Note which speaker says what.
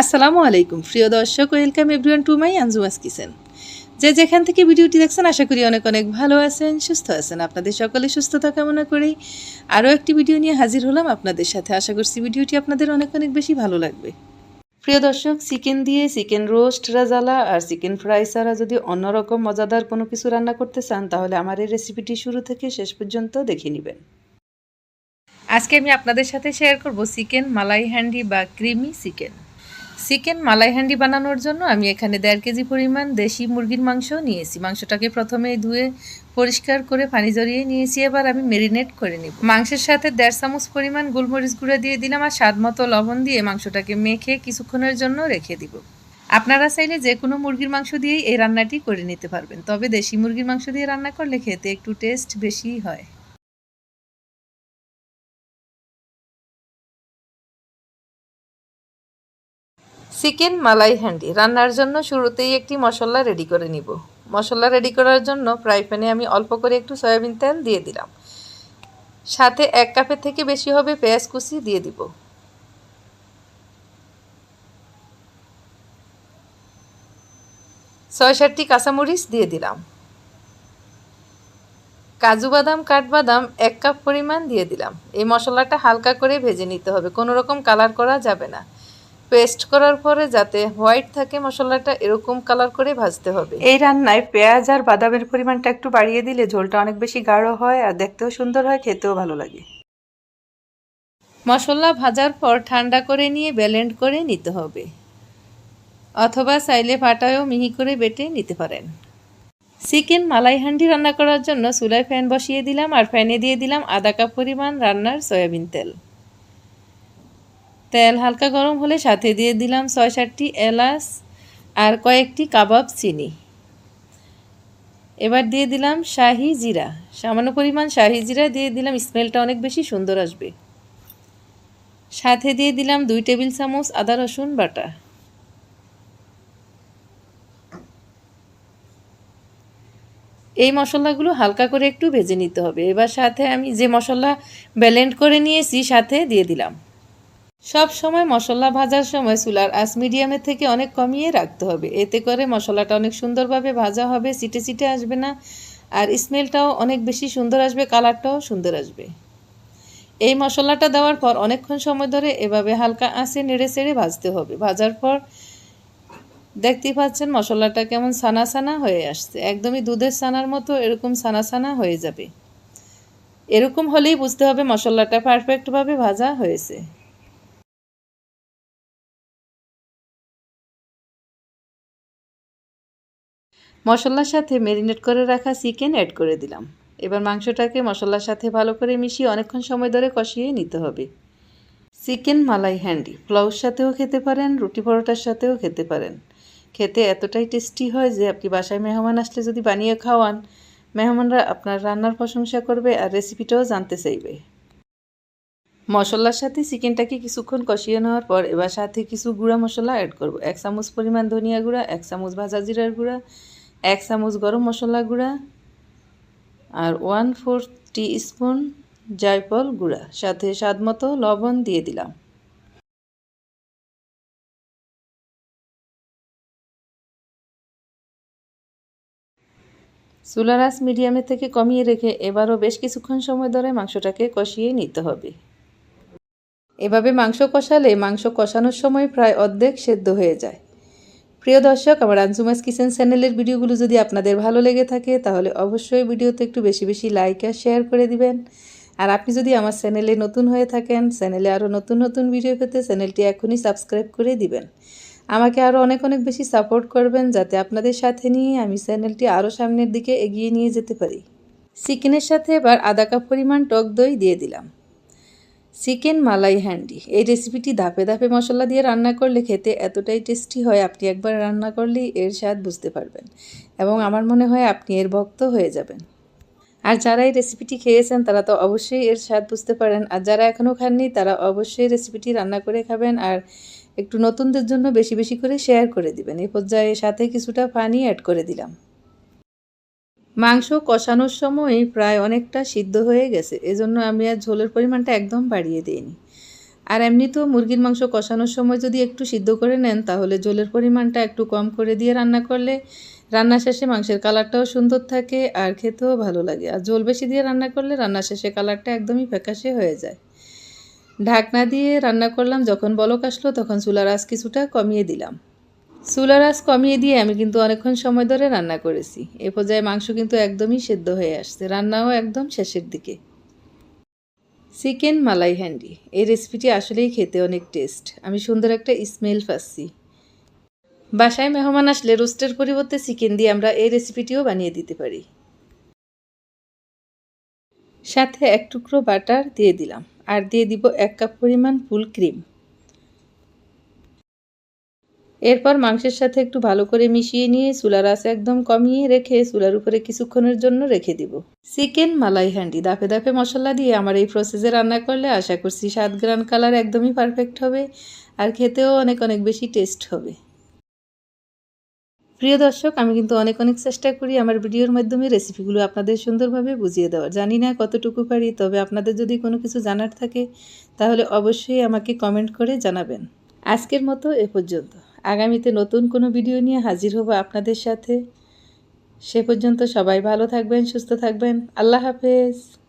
Speaker 1: আসসালামু আলাইকুম। প্রিয় দর্শক welcome everyone to my Anjuma's kitchen যে যেখান থেকে ভিডিওটি দেখছেন, আশা করি অনেক অনেক ভালো আছেন, সুস্থ আছেন। আপনাদের সকলে সুস্থতা কামনা করেই আরও একটি ভিডিও নিয়ে হাজির হলাম আপনাদের সাথে। আশা করছি ভিডিওটি আপনাদের অনেক অনেক বেশি ভালো লাগবে। প্রিয় দর্শক, চিকেন দিয়ে চিকেন রোস্ট, রাজালা আর চিকেন ফ্রাই ছাড়া যদি অন্যরকম মজাদার কোনো কিছু রান্না করতে চান, তাহলে আমার এই রেসিপিটি শুরু থেকে শেষ পর্যন্ত দেখে নেবেন। আজকে আমি আপনাদের সাথে শেয়ার করব চিকেন মালাই হ্যান্ডি বা creamy chicken. Chicken malai handi বানানোর জন্য আমি এখানে দেড় কেজি পরিমাণ দেশি মুরগির মাংস নিয়েছি। মাংসটাকে প্রথমে ধুয়ে পরিষ্কার করে পানি জড়িয়ে নিয়েছি। এবার আমি মেরিনেট করে নিব। মাংসের সাথে দেড় চামচ পরিমাণ গোলমরিচ গুঁড়া দিয়ে দিলাম আর স্বাদ মতো লবণ দিয়ে মাংসটাকে মেখে কিছুক্ষণের জন্য রেখে দিব। আপনারা চাইলে যে কোনো মুরগির মাংস দিয়েই এই রান্নাটি করে নিতে পারবেন। তবে দেশি মুরগির মাংস দিয়ে রান্না করলে খেতে একটু টেস্ট বেশি হয়। চিকেন মালাই হ্যান্ডি রান্নার জন্য শুরুতেই একটি মশলা রেডি করে নিব। মশলা রেডি করার জন্য ফ্রাই প্যানে আমি অল্প করে একটু সয়াবিন তেল দিয়ে দিলাম। সাথে এক কাপের থেকে বেশি হবে পেঁয়াজ কুচি দিয়ে দিব। ছয় সাতটি কাঁচামরিচ দিয়ে দিলাম। কাজু বাদাম, কাঠবাদাম এক কাপ পরিমাণ দিয়ে দিলাম। এই মশলাটা হালকা করে ভেজে নিতে হবে। কোনো রকম কালার করা যাবে না। পেস্ট করার পরে যাতে হোয়াইট থাকে মশলাটা এরকম কালার করে ভাজতে হবে। এই রান্নায় পেঁয়াজ আর বাদামের পরিমাণটা একটু বাড়িয়ে দিলে ঝোলটা অনেক বেশি গাঢ় হয় আর দেখতেও সুন্দর হয় খেতেও ভালো লাগে। মশলা ভাজার পর ঠান্ডা করে নিয়ে ব্যালেন্ড করে নিতে হবে। অথবা চাইলে ফাটায়ও মিহি করে বেটে নিতে পারেন। চিকেন মালাই হান্ডি রান্না করার জন্য চুলায় ফ্যান বসিয়ে দিলাম আর ফ্যানে দিয়ে দিলাম আধা কাপ পরিমাণ রান্নার সয়াবিন তেল। তেল হালকা গরম হলে সাথে দিয়ে দিলাম ছয় সাতটি এলাচ আর কয়েকটি কাবাব চিনি। এবার দিয়ে দিলাম শাহি জিরা। সামান্য পরিমাণ শাহি জিরা দিয়ে দিলাম, স্মেলটা অনেক বেশি সুন্দর আসবে। সাথে দিয়ে দিলাম দুই টেবিল চামচ আদা রসুন বাটা। এই মশলাগুলো হালকা করে একটু ভেজে নিতে হবে। এবার সাথে আমি যে মশলা ব্যালেন্ড করে নিয়েছি, সাথে দিয়ে দিলাম। সব সময় মশলা ভাজার সময় চুলার আঁচ মিডিয়ামের থেকে অনেক কমিয়ে রাখতে হবে। এতে করে মশলাটা অনেক সুন্দরভাবে ভাজা হবে সিটে সিটে আসবে না, আর স্মেলটাও অনেক বেশি সুন্দর আসবে, কালারটাও সুন্দর আসবে। এই মশলাটা দেওয়ার পর অনেকক্ষণ সময় ধরে এভাবে হালকা আঁচে নেড়ে চেড়ে ভাজতে হবে। ভাজার পর দেখতেই পাচ্ছেন মশলাটা কেমন সানা সানা হয়ে আসছে। একদমই দুধের সানার মতো এরকম সানা সানা হয়ে যাবে। এরকম হলেই বুঝতে হবে মশলাটা পারফেক্টভাবে ভাজা হয়েছে। মশলার সাথে ম্যারিনেট করে রাখা চিকেন অ্যাড করে দিলাম। এবার মাংসটাকে মশলার সাথে ভালো করে মিশিয়ে অনেকক্ষণ সময় ধরে কষিয়ে নিতে হবে। চিকেন মালাই হ্যান্ডি পোলাওর সাথেও খেতে পারেন, রুটি পরোটার সাথেও খেতে পারেন। খেতে এতটাই টেস্টি হয় যে আপনি বাসায় মেহমান আসলে যদি বানিয়ে খাওয়ান, মেহমানরা আপনার রান্নার প্রশংসা করবে আর রেসিপিটাও জানতে চাইবে। মশলার সাথে চিকেনটাকে কিছুক্ষণ কষিয়ে নেওয়ার পর এবার সাথে কিছু গুঁড়া মশলা অ্যাড করব। এক চামচ পরিমাণ ধনিয়া গুঁড়া, এক চামচ ভাজা জিরার গুঁড়া এক চামচ গরম মশলা গুঁড়া আর ওয়ান ফোর টি স্পুন জায়ফল গুঁড়া। সাথে স্বাদ মতো লবণ দিয়ে দিলাম। চুলার আঁচ মিডিয়ামের থেকে কমিয়ে রেখে এবারও বেশ কিছুক্ষণ সময় ধরে মাংসটাকে কষিয়ে নিতে হবে। এভাবে মাংস কষালে মাংস কষানোর সময় প্রায় অর্ধেক সেদ্ধ হয়ে যায়। প্রিয় দর্শক, আমার আনসুমাস কিচেন চ্যানেলের ভিডিওগুলো যদি আপনাদের ভালো লেগে থাকে, তাহলে অবশ্যই ভিডিওতে একটু বেশি বেশি লাইক আর শেয়ার করে দিবেন। আর আপনি যদি আমার চ্যানেলে নতুন হয়ে থাকেন, চ্যানেলে আরও নতুন নতুন ভিডিও পেতে চ্যানেলটি এখনই সাবস্ক্রাইব করে দিবেন। আমাকে আরও অনেক অনেক বেশি সাপোর্ট করবেন, যাতে আপনাদের সাথে নিয়ে আমি চ্যানেলটি আরও সামনের দিকে এগিয়ে নিয়ে যেতে পারি। চিকেনের সাথে এবার আধা কাপ পরিমাণ টক দই দিয়ে দিলাম। চিকেন মালাই হ্যান্ডি এই রেসিপিটি ধাপে ধাপে মশলা দিয়ে রান্না করলে খেতে এতটাই টেস্টি হয়, আপনি একবার রান্না করলেই এর স্বাদ বুঝতে পারবেন এবং আমার মনে হয় আপনি এর ভক্ত হয়ে যাবেন। আর যারা এই রেসিপিটি খেয়েছেন, তারা তো অবশ্যই এর স্বাদ বুঝতে পারেন। আর যারা এখনও খাননি, তারা অবশ্যই রেসিপিটি রান্না করে খাবেন আর একটু নতুনদের জন্য বেশি বেশি করে শেয়ার করে দিবেন। এই পর্যায়ে সাথে কিছুটা পানি অ্যাড করে দিলাম। মাংস কষানোর সময় প্রায় অনেকটা সিদ্ধ হয়ে গেছে। এজন্য আমি আর ঝোলের পরিমাণটা একদম বাড়িয়ে দিইনি। আর এমনিতেও মুরগির মাংস কষানোর সময় যদি একটু সিদ্ধ করে নেন, তাহলে ঝোলের পরিমাণটা একটু কম করে দিয়ে রান্না করলে রান্না শেষে মাংসের কালারটাও সুন্দর থাকে আর খেতেও ভালো লাগে। আর ঝোল বেশি দিয়ে রান্না করলে রান্না শেষে কালারটা একদমই ফ্যাকাশে হয়ে যায়। ঢাকনা দিয়ে রান্না করলাম, যখন বলক আসলো তখন চুলার আজ কিছুটা কমিয়ে দিলাম। চুলার কমিয়ে দিয়ে আমি কিন্তু অনেকক্ষণ সময় ধরে রান্না করেছি। এ পর্যায়ে মাংস কিন্তু একদমই সেদ্ধ হয়ে আসছে। রান্নাও একদম শেষের দিকে। চিকেন মালাই হ্যান্ডি এই রেসিপিটি আসলেই খেতে অনেক টেস্ট। আমি সুন্দর একটা স্মেল পাচ্ছি। বাসায় মেহমান আসলে রোস্টের পরিবর্তে চিকেন দিয়ে আমরা এই রেসিপিটিও বানিয়ে দিতে পারি। সাথে এক টুকরো বাটার দিয়ে দিলাম। আর দিয়ে দিব এক কাপ পরিমাণ ফুল ক্রিম। এরপর মাংসের সাথে একটু ভালো করে মিশিয়ে নিয়ে চুলার আঁচ একদম কমিয়ে রেখে চুলার উপরে কিছুক্ষণের জন্য রেখে দিব। চিকেন, মালাই হ্যান্ডি দাপে দাপে মশলা দিয়ে আমার এই প্রসেসে রান্না করলে আশা করছি স্বাদ গ্রান কালার একদমই পারফেক্ট হবে আর খেতেও অনেক অনেক বেশি টেস্ট হবে। প্রিয় দর্শক, আমি কিন্তু অনেক অনেক চেষ্টা করি আমার ভিডিওর মাধ্যমে রেসিপিগুলো আপনাদের সুন্দরভাবে বুঝিয়ে দেওয়ার। জানি না কতটুকু পারি, তবে আপনাদের যদি কোনো কিছু জানার থাকে, তাহলে অবশ্যই আমাকে কমেন্ট করে জানাবেন। আজকের মতো এ পর্যন্ত। আগামীতে নতুন কোনো ভিডিও নিয়ে হাজির হব আপনাদের সাথে। সে পর্যন্ত সবাই ভালো থাকবেন, সুস্থ থাকবেন। আল্লাহ হাফেজ।